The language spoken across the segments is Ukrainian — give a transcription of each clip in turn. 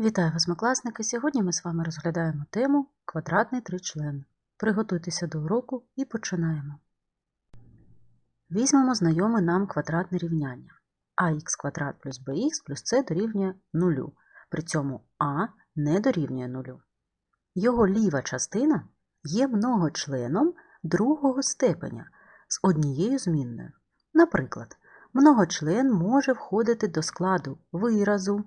Вітаю восьмикласники! Сьогодні ми з вами розглядаємо тему квадратний тричлен. Приготуйтеся до уроку і починаємо. Візьмемо знайоме нам квадратне рівняння. ax квадрат плюс bx плюс c дорівнює 0. При цьому а не дорівнює 0. Його ліва частина є многочленом другого степеня з однією змінною. Наприклад, многочлен може входити до складу виразу,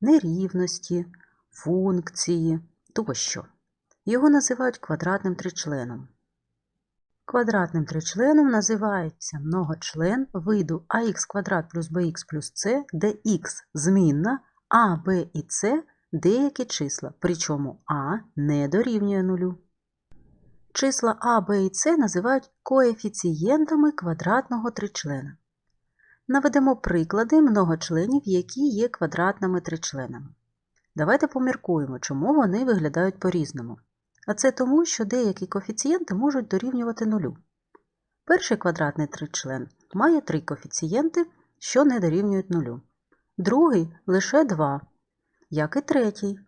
нерівності, функції тощо. Його називають квадратним тричленом. Квадратним тричленом називається многочлен виду ax квадрат плюс bx плюс c, де х змінна, а, b і c деякі числа, причому а не дорівнює нулю. Числа а, b і c називають коефіцієнтами квадратного тричлена. Наведемо приклади многочленів, які є квадратними тричленами. Давайте поміркуємо, чому вони виглядають по-різному. А це тому, що деякі коефіцієнти можуть дорівнювати нулю. Перший квадратний тричлен має три коефіцієнти, що не дорівнюють нулю. Другий лише два, як і третій.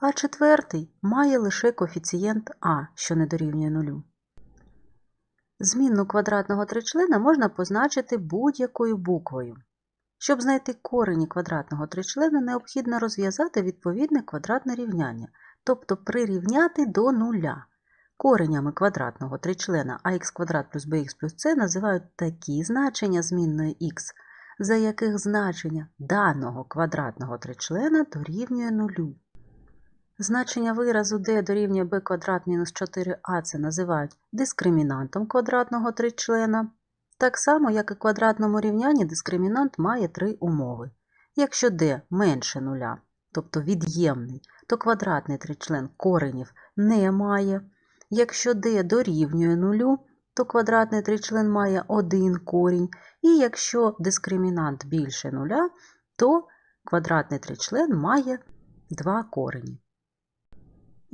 А четвертий має лише коефіцієнт А, що не дорівнює нулю. Змінну квадратного тричлена можна позначити будь-якою буквою. Щоб знайти корені квадратного тричлена, необхідно розв'язати відповідне квадратне рівняння, тобто прирівняти до нуля. Коренями квадратного тричлена ax квадрат плюс bx плюс c називають такі значення змінної х, за яких значення даного квадратного тричлена дорівнює нулю. Значення виразу d дорівнює b квадрат мінус 4a це називають дискримінантом квадратного тричлена. Так само, як і в квадратному рівнянні, дискримінант має три умови. Якщо d менше нуля, тобто від'ємний, то квадратний тричлен коренів не має. Якщо d дорівнює нулю, то квадратний тричлен має один корінь. І якщо дискримінант більше нуля, то квадратний тричлен має два корені.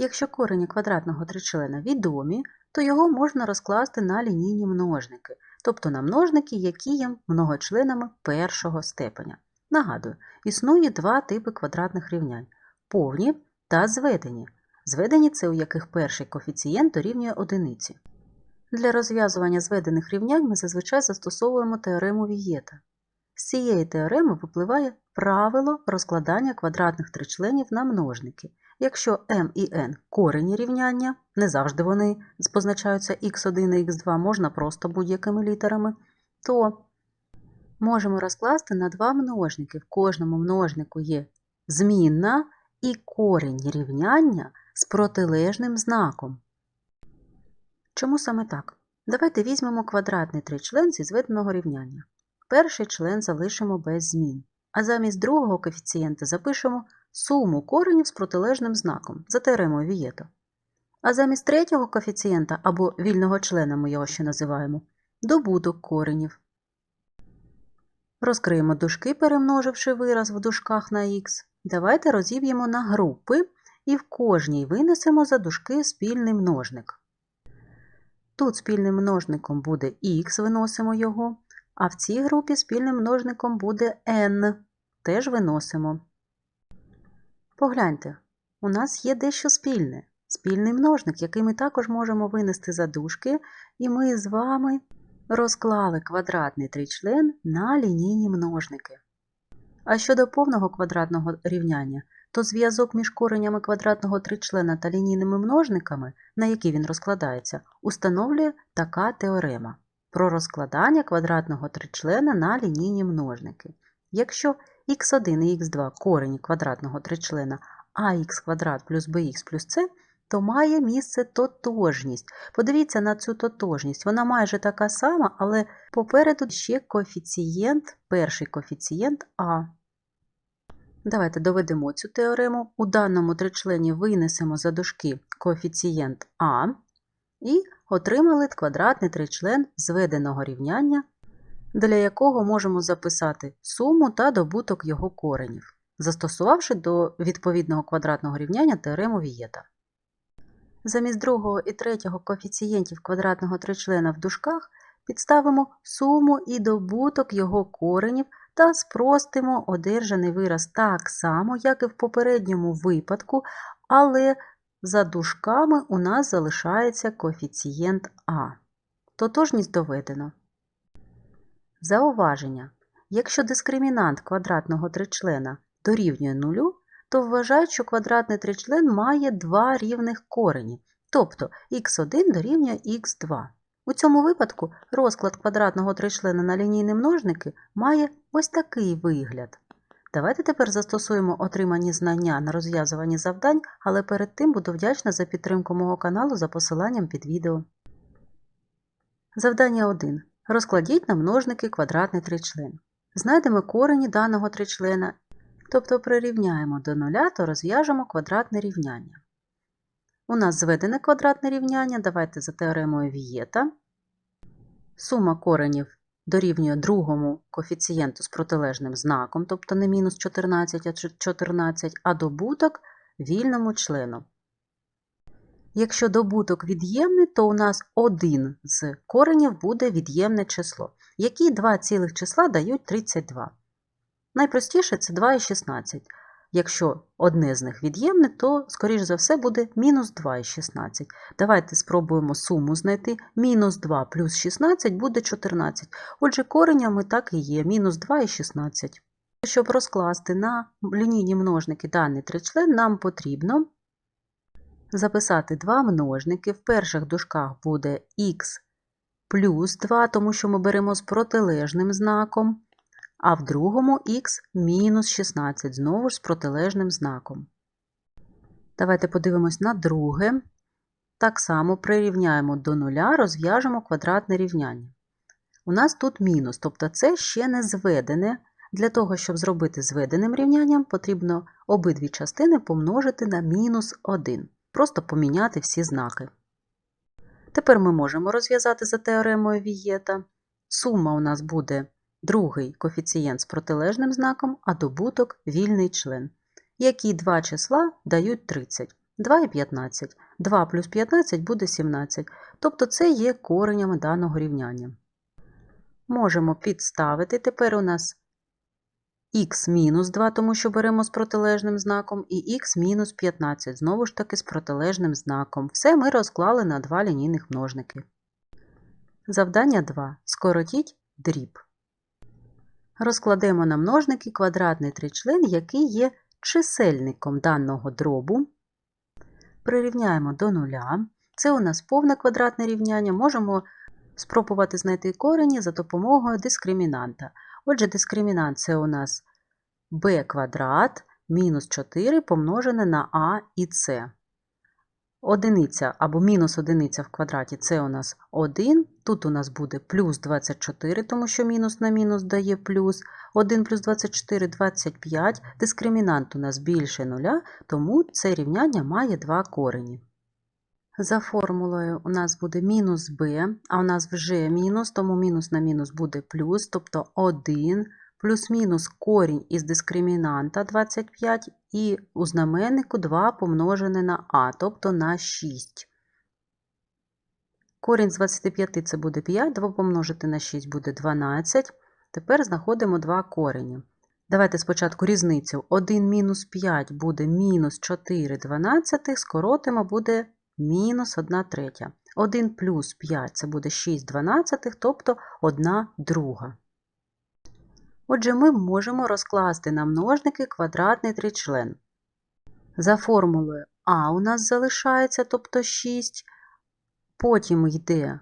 Якщо корені квадратного тричлена відомі, то його можна розкласти на лінійні множники, тобто на множники, які є многочленами першого степеня. Нагадую, існує два типи квадратних рівнянь повні та зведені. Зведені це у яких перший коефіцієнт дорівнює одиниці. Для розв'язування зведених рівнянь ми зазвичай застосовуємо теорему Вієта. З цієї теореми випливає правило розкладання квадратних тричленів на множники. Якщо m і n корені рівняння, не завжди вони позначаються x1 і x2, можна просто будь-якими літерами, то можемо розкласти на два множники. В кожному множнику є змінна і корінь рівняння з протилежним знаком. Чому саме так? Давайте візьмемо квадратний тричлен зі зведеного рівняння. Перший член залишимо без змін, а замість другого коефіцієнта запишемо суму коренів з протилежним знаком за теоремою Вієта. А замість третього коефіцієнта або вільного члена ми його ще називаємо добуток коренів. Розкриємо дужки, перемноживши вираз в дужках на х. Давайте розіб'ємо на групи і в кожній винесемо за дужки спільний множник. Тут спільним множником буде х, виносимо його, а в цій групі спільним множником буде n, теж виносимо. Погляньте, у нас є дещо спільне. Спільний множник, який ми також можемо винести за дужки, і ми з вами розклали квадратний тричлен на лінійні множники. А щодо повного квадратного рівняння, то зв'язок між коренями квадратного тричлена та лінійними множниками, на які він розкладається, установлює така теорема про розкладання квадратного тричлена на лінійні множники. Якщо х1 і х2 корені квадратного тричлена ax квадрат плюс bx плюс c, то має місце тотожність. Подивіться на цю тотожність. Вона майже така сама, але попереду ще коефіцієнт, перший коефіцієнт а. Давайте доведемо цю теорему. У даному тричлені винесемо за дужки коефіцієнт а і отримали квадратний тричлен зведеного рівняння для якого можемо записати суму та добуток його коренів, застосувавши до відповідного квадратного рівняння теорему Вієта. Замість другого і третього коефіцієнтів квадратного тричлена в дужках підставимо суму і добуток його коренів та спростимо одержаний вираз так само, як і в попередньому випадку, але за дужками у нас залишається коефіцієнт А. Тотожність доведено. Зауваження. Якщо дискримінант квадратного тричлена дорівнює нулю, то вважають, що квадратний тричлен має два рівних корені, тобто х1 дорівнює х2. У цьому випадку розклад квадратного тричлена на лінійні множники має ось такий вигляд. Давайте тепер застосуємо отримані знання на розв'язуванні завдань, але перед тим буду вдячна за підтримку мого каналу за посиланням під відео. Завдання 1. Розкладіть на множники квадратний тричлен. Знайдемо корені даного тричлена, тобто прирівняємо до нуля, то розв'яжемо квадратне рівняння. У нас зведене квадратне рівняння, давайте за теоремою Вієта. Сума коренів дорівнює другому коефіцієнту з протилежним знаком, тобто не мінус 14, а 14, а добуток вільному члену. Якщо добуток від'ємний, то у нас один з коренів буде від'ємне число, які два цілих числа дають 32. Найпростіше це 2 і 16. Якщо одне з них від'ємне, то, скоріш за все, буде мінус 2 і 16. Давайте спробуємо суму знайти. Мінус 2 плюс 16 буде 14. Отже, коренями так і є, мінус 2 і 16. Щоб розкласти на лінійні множники даний тричлен, нам потрібно записати два множники. В перших дужках буде х плюс 2, тому що ми беремо з протилежним знаком а в другому х мінус 16, знову ж з протилежним знаком. Давайте подивимось на друге. Так само прирівняємо до нуля, розв'яжемо квадратне рівняння. У нас тут мінус, тобто це ще не зведене. Для того, щоб зробити зведеним рівнянням, потрібно обидві частини помножити на мінус 1, просто поміняти всі знаки. Тепер ми можемо розв'язати за теоремою Вієта. Сума у нас буде другий коефіцієнт з протилежним знаком, а добуток вільний член. Які два числа дають 30. 2 і 15. 2 плюс 15 буде 17. Тобто це є коренями даного рівняння. Можемо підставити. Тепер у нас х мінус 2, тому що беремо з протилежним знаком, і х мінус 15, знову ж таки з протилежним знаком. Все ми розклали на два лінійних множники. Завдання 2. Скоротіть дріб. Розкладемо на множники квадратний тричлен, який є чисельником даного дробу. Прирівняємо до нуля. Це у нас повне квадратне рівняння. Можемо спробувати знайти корені за допомогою дискримінанта. Отже, дискримінант це у нас b квадрат мінус 4 помножене на а і С. Одиниця або мінус одиниця в квадраті це у нас 1. Тут у нас буде плюс 24, тому що мінус на мінус дає плюс. 1 плюс 24 25. Дискримінант у нас більше нуля, тому це рівняння має два корені. За формулою у нас буде мінус b, а у нас вже мінус, тому мінус на мінус буде плюс, тобто 1 плюс-мінус корінь із дискримінанта 25 і у знаменнику 2 помножене на а, тобто на 6. Корінь з 25 це буде 5, 2 помножити на 6 буде 12. Тепер знаходимо два корені. Давайте спочатку різницю 1 мінус 5 буде мінус 4 12, скоротимо буде мінус 1 третя. 1 плюс 5 це буде 6 12, тобто 1 друга. Отже, ми можемо розкласти на множники квадратний тричлен. За формулою А у нас залишається, тобто 6, потім йде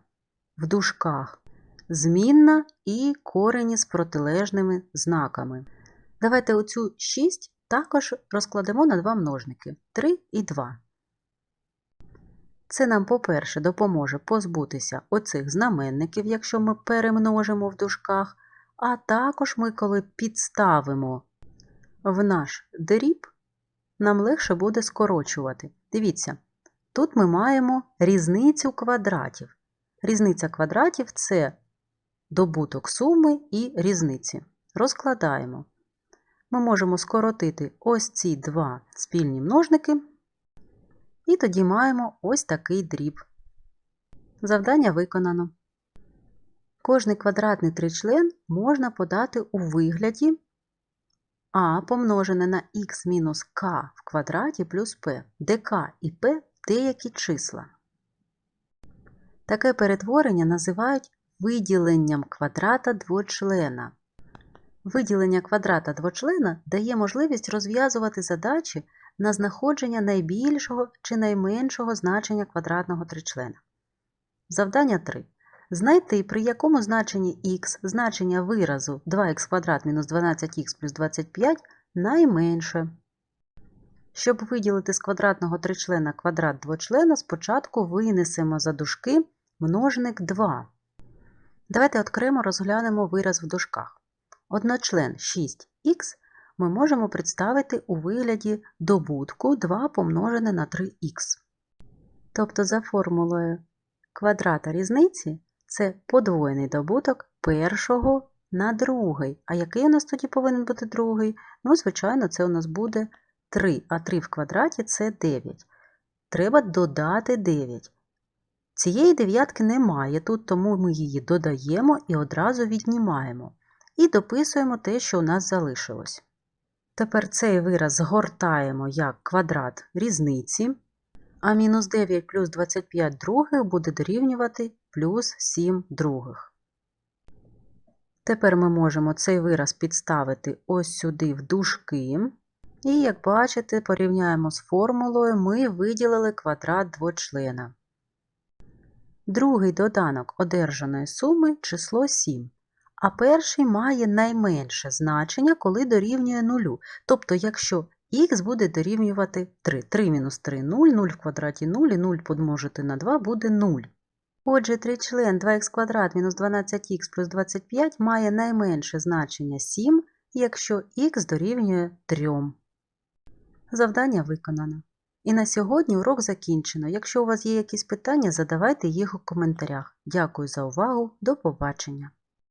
в дужках змінна і корені з протилежними знаками. Давайте оцю 6 також розкладемо на два множники 3 і 2. Це нам, по-перше, допоможе позбутися оцих знаменників, якщо ми перемножимо в дужках. А також ми, коли підставимо в наш дріб, нам легше буде скорочувати. Дивіться, тут ми маємо різницю квадратів. Різниця квадратів це добуток суми і різниці. Розкладаємо. Ми можемо скоротити ось ці два спільні множники, і тоді маємо ось такий дріб. Завдання виконано. Кожний квадратний тричлен можна подати у вигляді а помножене на х мінус k в квадраті плюс p, де k і p деякі числа. Таке перетворення називають виділенням квадрата двочлена. Виділення квадрата двочлена дає можливість розв'язувати задачі на знаходження найбільшого чи найменшого значення квадратного тричлена. Завдання 3. Знайти, при якому значенні х значення виразу 2х квадрат мінус 12х плюс 25 найменше. Щоб виділити з квадратного тричлена квадрат двочлена, спочатку винесемо за дужки множник 2. Давайте окремо розглянемо вираз в дужках. Одночлен 6х ми можемо представити у вигляді добутку 2 помножене на 3х. Тобто за формулою квадрата різниці це подвоєний добуток першого на другий. А який у нас тоді повинен бути другий? Ну, звичайно, це у нас буде 3, а 3 в квадраті це 9. Треба додати 9. Цієї дев'ятки немає тут, тому ми її додаємо і одразу віднімаємо. І дописуємо те, що у нас залишилось. Тепер цей вираз згортаємо як квадрат різниці, а мінус 9 плюс 25 других буде дорівнювати плюс 7 других. Тепер ми можемо цей вираз підставити ось сюди в дужки. І, як бачите, порівняємо з формулою, ми виділили квадрат двочлена. Другий доданок одержаної суми число 7, а перший має найменше значення, коли дорівнює 0. Тобто, якщо х буде дорівнювати 3. 3 мінус 3 – 0, 0 в квадраті 0 і 0 помножити на 2 буде 0. Отже, тричлен 2х квадрат мінус 12х плюс 25 має найменше значення 7, якщо х дорівнює 3. Завдання виконано. І на сьогодні урок закінчено. Якщо у вас є якісь питання, задавайте їх у коментарях. Дякую за увагу. До побачення!